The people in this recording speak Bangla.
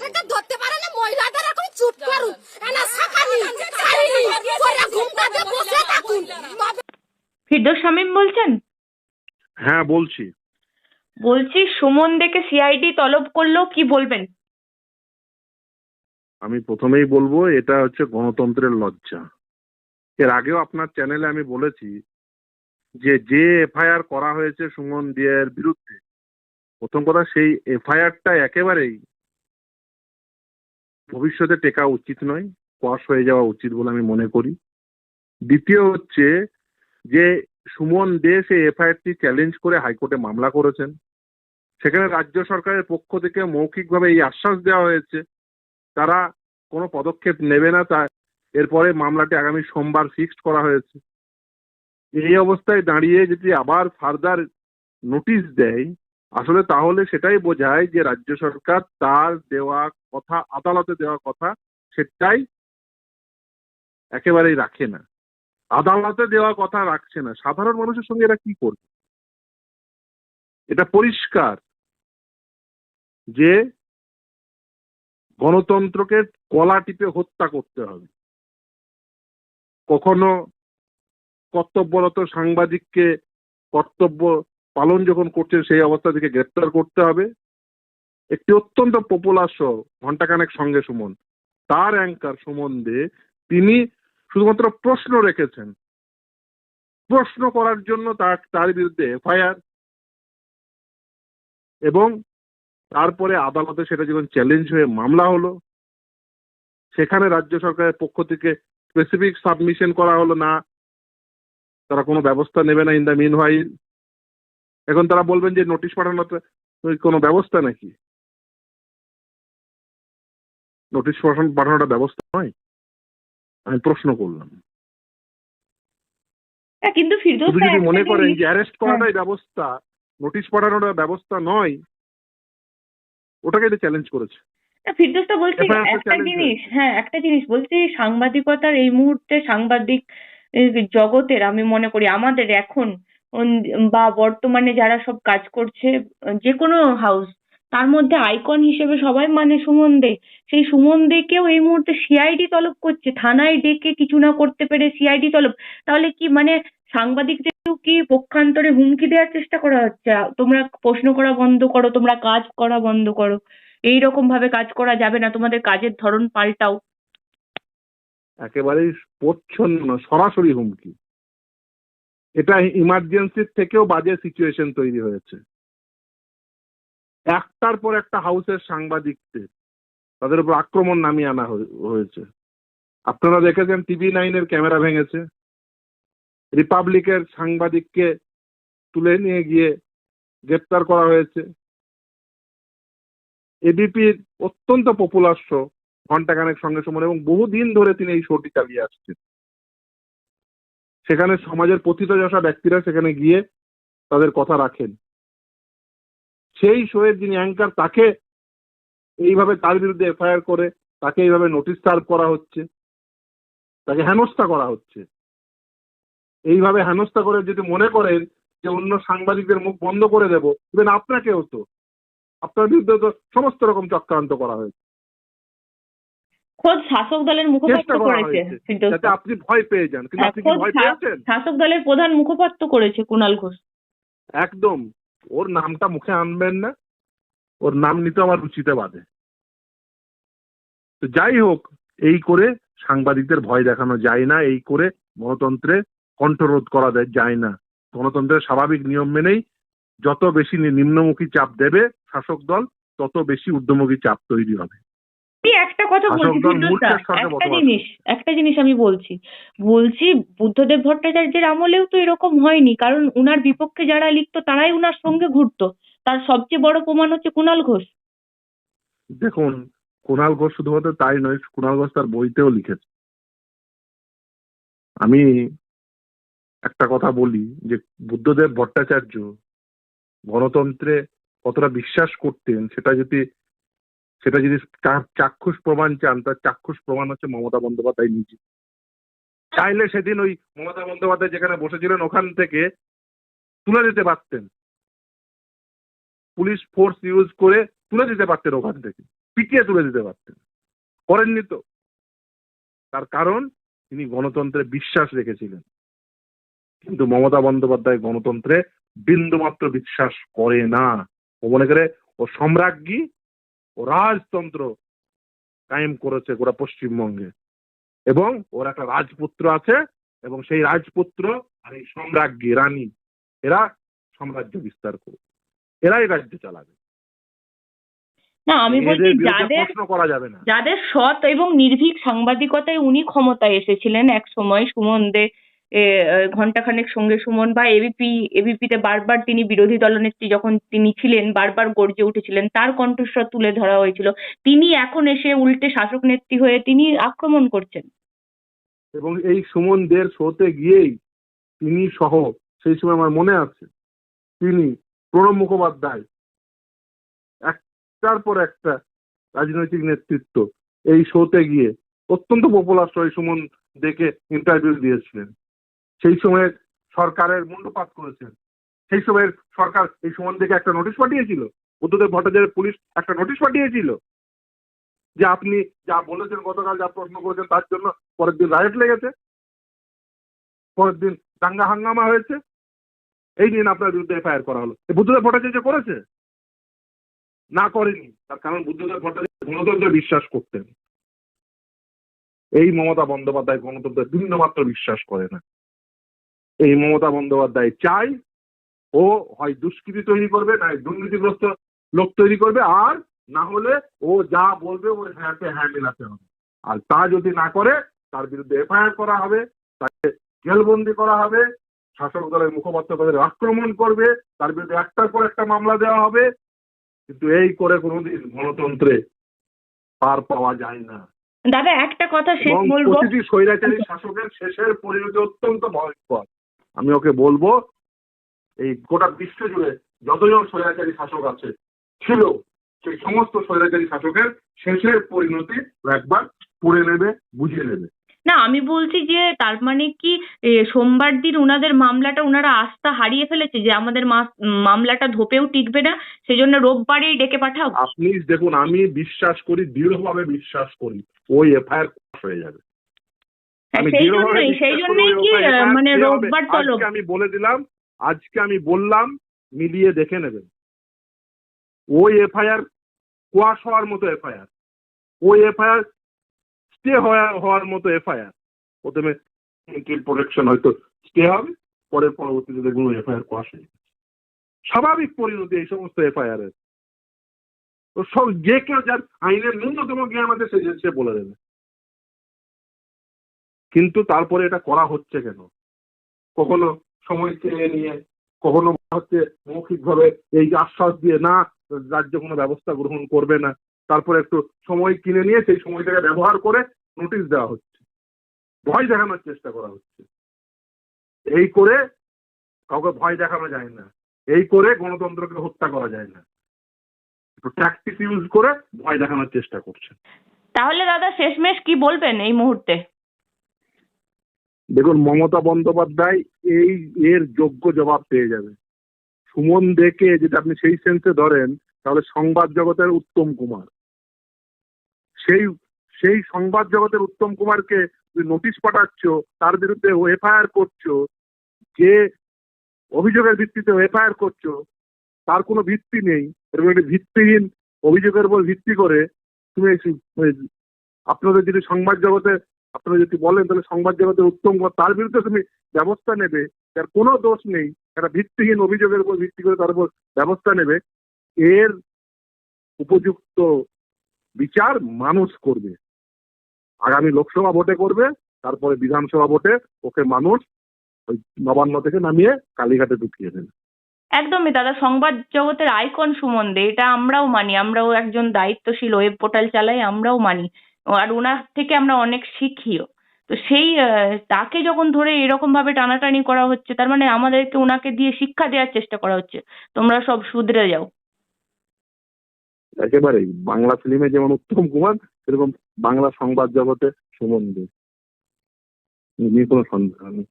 সেটা ধরতে পারে না মহিলাদের এখন চুপ করুন। এনা সাকানি ছাড়িনি পরে ঘুমটাতে বসে থাকুন। ফিরদোস শামীম বলছেন? হ্যাঁ বলছি। বলছি সুমন দেখে সিআইডি তলব করল কি বলবেন? আমি প্রথমেই বলব এটা হচ্ছে গণতন্ত্রের লজ্জা। এর আগেও আপনার চ্যানেলে আমি বলেছি যে যে এফআইআর করা হয়েছে সুমন দিয়ের বিরুদ্ধে প্রথম কথা সেই এফআইআরটা একেবারেই ভবিষ্যতে টেকা উচিত নয় কস হয়ে যাওয়া উচিত বলে আমি মনে করি। দ্বিতীয় হচ্ছে যে সুমন দে সেই এফআইআরটি চ্যালেঞ্জ করে হাইকোর্টে মামলা করেছেন। সেখানে রাজ্য সরকারের পক্ষ থেকে মৌখিকভাবে এই আশ্বাস দেওয়া হয়েছে। তারা কোনো পদক্ষেপ নেবে না, তা এরপরে মামলাটি আগামী সোমবার ফিক্সড করা হয়েছে। এই অবস্থায় দাঁড়িয়ে যদি আবার ফার্দার নোটিশ দেয় আসলে তাহলে সেটাই বোঝায় যে রাজ্য সরকার তার দেওয়া কথা, আদালতে দেওয়া কথা সেটাই একেবারেই রাখে না। আদালতে দেওয়া কথা রাখছে না। সাধারণ মানুষের সঙ্গে এরা কি করবে? এটা পরিষ্কার যে গণতন্ত্রকে কলা টিপে হত্যা করতে হবে। কখনো কর্তব্যরত সাংবাদিককে কর্তব্য পালন যখন করছে সেই অবস্থা থেকে গ্রেপ্তার করতে হবে। একটি অত্যন্ত পপুলার শো ঘন্টাখানেক সঙ্গে সুমন। তার অ্যাঙ্কার সুমন দে তিনি শুধুমাত্র প্রশ্ন রেখেছেন। প্রশ্ন করার জন্য তার তার বিরুদ্ধে এফআইআর এবং তারপরে আদালতে সেটা যখন চ্যালেঞ্জ হয়ে মামলা হলো, সেখানে রাজ্য সরকারের পক্ষ থেকে স্পেসিফিক সাবমিশন করা হলো, না, তারা কোনো ব্যবস্থা নেবে না ইন দ্য মিন হোয়াইল এখন তারা বলবেন যে নোটিশ পাঠানোতে কোনো ব্যবস্থা নাকি? নোটিশ পাঠানো পাঠানোটা ব্যবস্থা নয়? আমি প্রশ্ন করলাম। কিন্তু ফিরদোস যদি মনে করেন যে অ্যারেস্ট করাটাই ব্যবস্থা নোটিশ পাঠানোটা ব্যবস্থা নয় ওটাকে তো চ্যালেঞ্জ করেছে। ফিরদোসটা বলছি একটা জিনিস হ্যাঁ একটা জিনিস বলছি সাংবাদিকতার এই মুহূর্তে সাংবাদিক জগতের আমি মনে করি আমাদের এখন বা বর্তমানে যারা সব কাজ করছে যে কোনো হাউস তার মধ্যে আইকন হিসেবে সবাই মানে সুমন দে। সেই সুমন দে কেও এই মুহূর্তে সিআইডি তলব করছে। থানায় ডেকে কিছু না করতে পেরে সিআইডি তলব। তাহলে কি মানে সাংবাদিকদেরকেও কি পক্ষান্তরে হুমকি দেওয়ার চেষ্টা করা হচ্ছে? তোমরা প্রশ্ন করা বন্ধ করো, তোমরা কাজ করা বন্ধ করো। এই রকম ভাবে কাজ করা যাবে না, তোমাদের কাজের ধরন পাল্টাও। একেবারেই প্রচ্ছন্ন, সরাসরি হুমকি। এটা ইমার্জেন্সির থেকেও বাজে সিচুয়েশন তৈরি হয়েছে। একটার পর একটা হাউসের সাংবাদিকদের, তাদের উপর আক্রমণ নামিয়ে আনা হয়েছে। আপনারা দেখেছেন টিভি নাইনের ক্যামেরা ভেঙেছে। রিপাবলিকের সাংবাদিককে তুলে নিয়ে গিয়ে গ্রেপ্তার করা হয়েছে। এবিপির অত্যন্ত পপুলার শো ঘন্টাখানেক সঙ্গে সমান এবং বহুদিন ধরে তিনি এই শোটি চালিয়ে আসছেন। সেখানে সমাজের পথিতযশা ব্যক্তিরা সেখানে গিয়ে তাদের কথা রাখেন। সেই শোয়ের যিনি অ্যাঙ্কার তাকে এইভাবে তার বিরুদ্ধে এফআইআর করে, তাকে এইভাবে নোটিশ সার্ভ করা হচ্ছে, তাকে হেনস্থা করা হচ্ছে। এইভাবে হেনস্থা করে যদি মনে করেন যে অন্য সাংবাদিকদের মুখ বন্ধ করে দেবো ইভেন আপনাকেও তো, আপনার বিরুদ্ধে তো সমস্ত রকম চক্রান্ত করা হয়েছে। খোদ শাসক দলের মুখপাত্র করেছে যাতে আপনি ভয় পেয়ে যান। কিন্তু আপনি কি ভয় পেয়েছেন শাসক দলের প্রধান মুখপাত্র করেছে কুণাল ঘোষ। একদম। ওর নামটা মুখে আনবেন না। ওর নাম নিতে আমার রুচিতে বাদে তো যাই হোক এই করে সাংবাদিকদের ভয় দেখানো যায় না এই করে গণতন্ত্রে কণ্ঠরোধ করা যায় না। গণতন্ত্রের স্বাভাবিক নিয়ম মেনেই যত বেশি নিম্নমুখী চাপ দেবে শাসক দল তত বেশি ঊর্ধ্বমুখী চাপ তৈরি হবে। একটা কথা বলছি একটা জিনিস একটা জিনিস আমি বলছি। বলছি বুদ্ধদেব ভট্টাচার্যের আমলেও তো এরকম হয়নি কারণ উনার বিপক্ষে যারা লিখতো তারাই উনার সঙ্গে ঘুরতো। তার সবচেয়ে বড় প্রমাণ হচ্ছে কুণাল ঘোষ। দেখুন কুণাল ঘোষ শুধুমাত্র তাই নয় কুণাল ঘোষ তার বইতেও লিখেছে। আমি একটা কথা বলি যে বুদ্ধদেব ভট্টাচার্য গণতন্ত্রে কতটা বিশ্বাস করতেন সেটা যদি সেটা যদি চাক্ষুষ প্রমাণ চান, তার চাক্ষুষ প্রমাণ হচ্ছে মমতা বন্দ্যোপাধ্যায় নিজে। চাইলে সেদিন ওই মমতা বন্দ্যোপাধ্যায় যেখানে বসেছিলেন, ওখান থেকে তুলে দিতে পারতেন। পুলিশ ফোর্স ইউজ করে তুলে দিতে পারতেন ওখান থেকে। পিটিয়ে তুলে দিতে পারতেন। করেননি তো। তার কারণ, তিনি গণতন্ত্রে বিশ্বাস রেখেছিলেন। কিন্তু মমতা বন্দ্যোপাধ্যায় গণতন্ত্রে বিন্দুমাত্র বিশ্বাস করে না। ও মনে করে ও সম্রাজ্ঞী রাজতন্ত্র কায়েম করেছে গোটা পশ্চিমবঙ্গে। এবং ওর একটা রাজপুত্র আছে এবং সেই রাজপুত্র আর এই সম্রাজ্ঞী রানী এরা সাম্রাজ্য বিস্তার করবে এরাই রাজ্য চালাবে। না আমি বলছি যাদের করা যাবে না। যাদের সৎ এবং নির্ভীক সাংবাদিকতায় উনি ক্ষমতায় এসেছিলেন এক সময় সুমন দে এ, আহ, ঘণ্টাখানেক সঙ্গে সুমন বা এবিপি এবিপিতে বারবার তিনি বিরোধী দলনেত্রী যখন তিনি ছিলেন বারবার গর্জে উঠেছিলেন তার কণ্ঠস্বর তুলে ধরা হয়েছিল। তিনি এখন এসে উল্টে শাসক নেত্রী হয়ে তিনি আক্রমণ করছেন। এবং এই সুমন দের শোতে গিয়েই তিনি সহ সেই সময় আমার মনে আছে তিনি প্রণব মুখোপাধ্যায় একটার পর একটা রাজনৈতিক নেতৃত্ব এই শোতে গিয়ে অত্যন্ত পপুলার সুমন দেখে ইন্টারভিউ দিয়েছিলেন। সেই সময় সরকারের মুন্ডপাত করেছেন। সেই সময়ের সরকার এই দেখে একটা নোটিশ পাঠিয়েছিল। বুদ্ধদেব ভট্টাচার্যের পুলিশ একটা নোটিশ পাঠিয়েছিল যে আপনি যা বলেছেন, গতকাল যা প্রশ্ন করেছেন তার জন্য পরের দিন রায়ট লেগেছে। পরের দিন দাঙ্গা হাঙ্গামা হয়েছে। এই দিন আপনার বিরুদ্ধে এফআইআর করা হলো। বুদ্ধদেব ভট্টাচার্য করেছে, না করেনি। তার কারণ বুদ্ধদেব ভট্টাচার্য গণতন্ত্রে বিশ্বাস করতেন। এই মমতা বন্দ্যোপাধ্যায় গণতন্ত্রে বিন্দুমাত্র বিশ্বাস করে না। এই মমতা বন্দ্যোপাধ্যায় চাই ও হয় দুষ্কৃতি তৈরি করবে না দুর্নীতিগ্রস্ত লোক তৈরি করবে আর না হলে ও যা বলবে ওই হ্যাঁতে হ্যাঁ মেলাতে হবে। আর তা যদি না করে তার বিরুদ্ধে এফআইআর করা হবে তাকে জেলবন্দি করা হবে শাসক দলের মুখপাত্র তাদের আক্রমণ করবে তার বিরুদ্ধে একটার পর একটা মামলা দেওয়া হবে। কিন্তু এই করে কোনোদিন গণতন্ত্রে পার পাওয়া যায় না। দাদা একটা কথা শেষ বলব। প্রতিটি স্বৈরাচারী শাসকের শেষের পরিণতি অত্যন্ত ভয়ঙ্কর। আমি ওকে বলব এই গোটা বিশ্ব জুড়ে যতজন স্বৈরাচারী শাসক আছে ছিল সেই সমস্ত স্বৈরাচারী শাসকের শেষের পরিণতি একবার পড়ে নেবে বুঝে নেবে। না আমি বলছি যে তার মানে কি সোমবার দিন ওনাদের মামলাটা ওনারা আস্থা হারিয়ে ফেলেছে যে আমাদের মামলাটা ধোপেও টিকবে না সেই জন্য রোববারেই ডেকে পাঠাও। আপনি দেখুন আমি বিশ্বাস করি দৃঢ়ভাবে বিশ্বাস করি ওই এফআইআর হয়ে যাবে। আমি সেই জন্যই কি মানে রোববার তলব। আমি বলে দিলাম আজকে আমি বললাম মিলিয়ে দেখে নেবেন। ওই এফআইআর কোয়াশ হওয়ার মতো এফআইআর। ওই এফআইআর স্টে হওয়ার মতো এফআইআর। প্রথমে প্রোটেকশন হয়তো স্টে হবে পরে পরবর্তীতে দেখুন এফআইআর কোয়াশ হয়ে স্বাভাবিক পরিণতি এই সমস্ত এফআইআর এর তো সব যে কেউ যার আইনের ন্যূনতম জ্ঞান আছে সে সে বলে দেবে। কিন্তু তারপরে এটা করা হচ্ছে কেন? কখনো সময় চেয়ে নিয়ে, কখনো হচ্ছে মৌখিকভাবে এই আশ্বাস দিয়ে, না, রাজ্য কোনো ব্যবস্থা গ্রহণ করবে না। তারপরে একটু সময় কিনে নিয়ে সেই সময়টাকে ব্যবহার করে নোটিশ দেওয়া হচ্ছে। ভয় দেখানোর চেষ্টা করা হচ্ছে। এই করে কাউকে ভয় দেখানো যায় না। এই করে গণতন্ত্রকে হত্যা করা যায় না। ট্যাকটিক ইউজ করে ভয় দেখানোর চেষ্টা করছে তাহলে দাদা শেষমেশ কি বলবেন এই মুহূর্তে? দেখুন, মমতা বন্দ্যোপাধ্যায় এই এর যোগ্য জবাব পেয়ে যাবে। সুমন দেখে যদি আপনি সেই সেন্সে ধরেন, তাহলে সংবাদ জগতের উত্তম কুমার। সেই সেই সংবাদ জগতের উত্তম কুমারকে তুমি নোটিশ পাঠাচ্ছ, তার বিরুদ্ধে এফআইআর করছ, যে অভিযোগের ভিত্তিতে এফআইআর করছ, তার কোনো ভিত্তি নেই। এরকম একটি ভিত্তিহীন অভিযোগের উপর ভিত্তি করে তুমি আপনাদের যদি সংবাদ জগতে আপনারা যদি বলেন তাহলে সংবাদ জগতের উত্তম তার বিরুদ্ধে তুমি ব্যবস্থা নেবে, যার কোনো দোষ নেই, একটা ভিত্তিহীন অভিযোগের উপর ভিত্তি করে তার উপর ব্যবস্থা নেবে, এর উপযুক্ত বিচার মানুষ করবে। আগামী লোকসভা ভোটে করবে, তারপরে বিধানসভা ভোটে ওকে মানুষ ওই নবান্ন থেকে নামিয়ে কালীঘাটে ঢুকিয়ে দেবে। একদমই, দাদা, সংবাদ জগতের আইকন সুমন দে, এটা আমরাও মানি, আমরাও একজন দায়িত্বশীল ওয়েব পোর্টাল চালাই, আমরাও মানি। আর ওনার থেকে আমরা অনেক শিখিও। তো সেই তাকে যখন ধরে এরকম ভাবে টানাটানি করা হচ্ছে, তার মানে আমাদেরকে ওনাকে দিয়ে শিক্ষা দেওয়ার চেষ্টা করা হচ্ছে। তোমরা সব শুধরে যাও। একেবারেই। বাংলা ফিল্মে যেমন উত্তম কুমার, সেরকম বাংলা সংবাদ জগতে সুমন দে। নিয়ে কোনো সন্দেহ নেই।